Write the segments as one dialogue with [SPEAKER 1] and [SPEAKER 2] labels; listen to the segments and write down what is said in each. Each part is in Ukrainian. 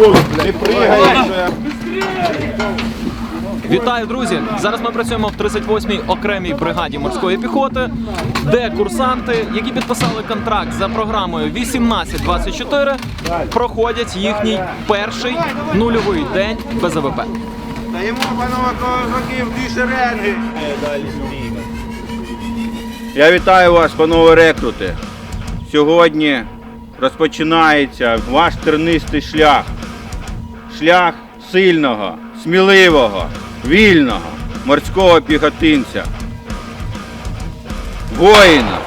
[SPEAKER 1] Не пригай.
[SPEAKER 2] Вітаю, друзі! Зараз ми працюємо в 38-й окремій бригаді морської піхоти, де курсанти, які підписали контракт за програмою 1824, проходять їхній перший нульовий день без АВП.
[SPEAKER 1] Даємо, панове козаки, дві шеренги. Я вітаю вас, панове рекрути. Сьогодні розпочинається ваш тернистий шлях. Шлях сильного, сміливого, вільного морського піхотинця. Воїна.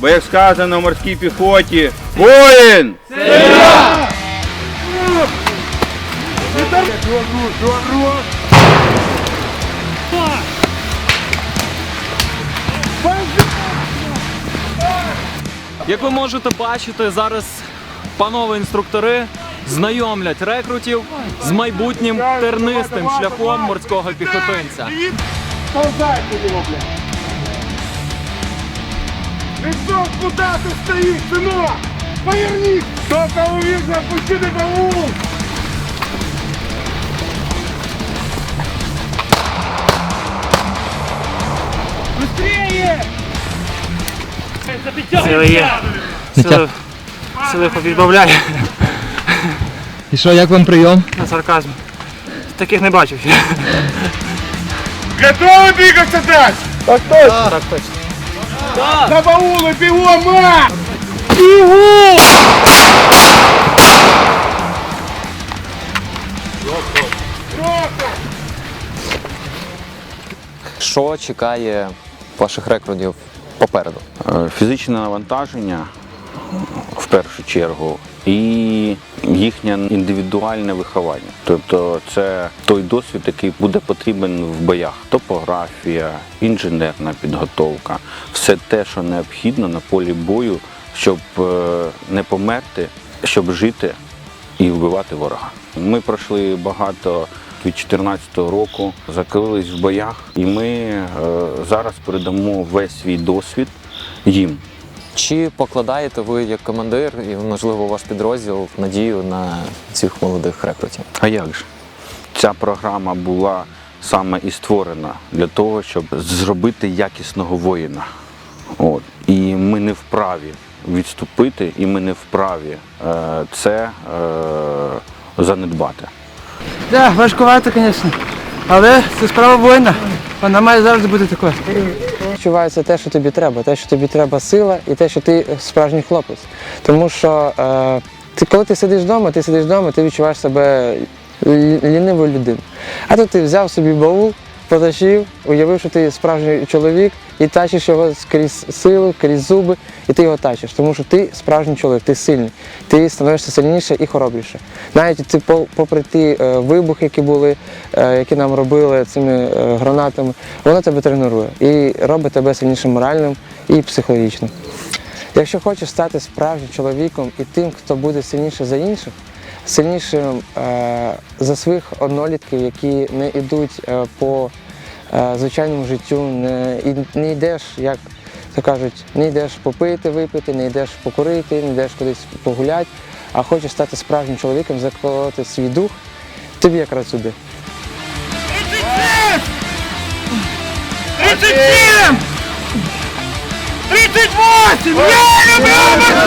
[SPEAKER 1] Бо як сказано в морській піхоті, воїн!
[SPEAKER 2] Як ви можете бачити, зараз панове інструктори знайомлять рекрутів з майбутнім тернистим шляхом морського піхотинця.
[SPEAKER 3] Ползайте его, блядь! Лицо куда ты стоишь, сынок? Повернись! Только увижу, опусти на голову! Быстрее!
[SPEAKER 4] Сили є. Сили, сили відбавляє
[SPEAKER 5] І що, як вам прийом?
[SPEAKER 4] на сарказм. Таких не бачив. ще.
[SPEAKER 3] Готовы двигаться дальше? Так точно!
[SPEAKER 4] Так точно.
[SPEAKER 3] На баулы, бегом, а!
[SPEAKER 6] Що чекає ваших рекрутів попереду?
[SPEAKER 1] Е, Фізичне навантаження в першу чергу і їхнє індивідуальне виховання. Тобто це той досвід, який буде потрібен в боях. Топографія, інженерна підготовка, все те, що необхідно на полі бою, щоб е, не померти, щоб жити і вбивати ворога. Ми пройшли багато від 2014 року, закрились в боях, і ми е, зараз передамо весь свій досвід їм.
[SPEAKER 6] Чи покладаєте ви як командир і, можливо, ваш підрозділ надію на цих молодих рекрутів?
[SPEAKER 1] А як же? Ця програма була саме і створена для того, щоб зробити якісного воїна. От. І ми не вправі відступити, і ми не вправі е, це е, занедбати.
[SPEAKER 7] Так, важкувато, звісно. Але це справа воїна. Вона має завжди бути такою. Відчувається те, що тобі треба, те, що тобі треба сила, і те, що ти справжній хлопець. Тому що е, ти, коли ти сидиш вдома, ти сидиш вдома, ти відчуваєш себе лінивою людиною. А тут ти взяв собі баул, потащив, уявив, що ти справжній чоловік і тащиш його крізь силу, крізь зуби, і ти його тащиш. Тому що ти справжній чоловік, ти сильний, ти становишся сильніше і хоробріше. Навіть ти, попри ті е, вибухи, які були, е, які нам робили цими е, гранатами, воно тебе тренує і робить тебе сильнішим моральним і психологічно. Якщо хочеш стати справжнім чоловіком і тим, хто буде сильніше за інших, сильнішим за своїх однолітків, які не йдуть по звичайному життю, не, не йдеш, як то кажуть, не йдеш попити, випити, не йдеш покурити, не йдеш кудись погуляти, а хочеш стати справжнім чоловіком, заколоти свій дух, тобі якраз сюди.
[SPEAKER 3] 37! 38! Я люблю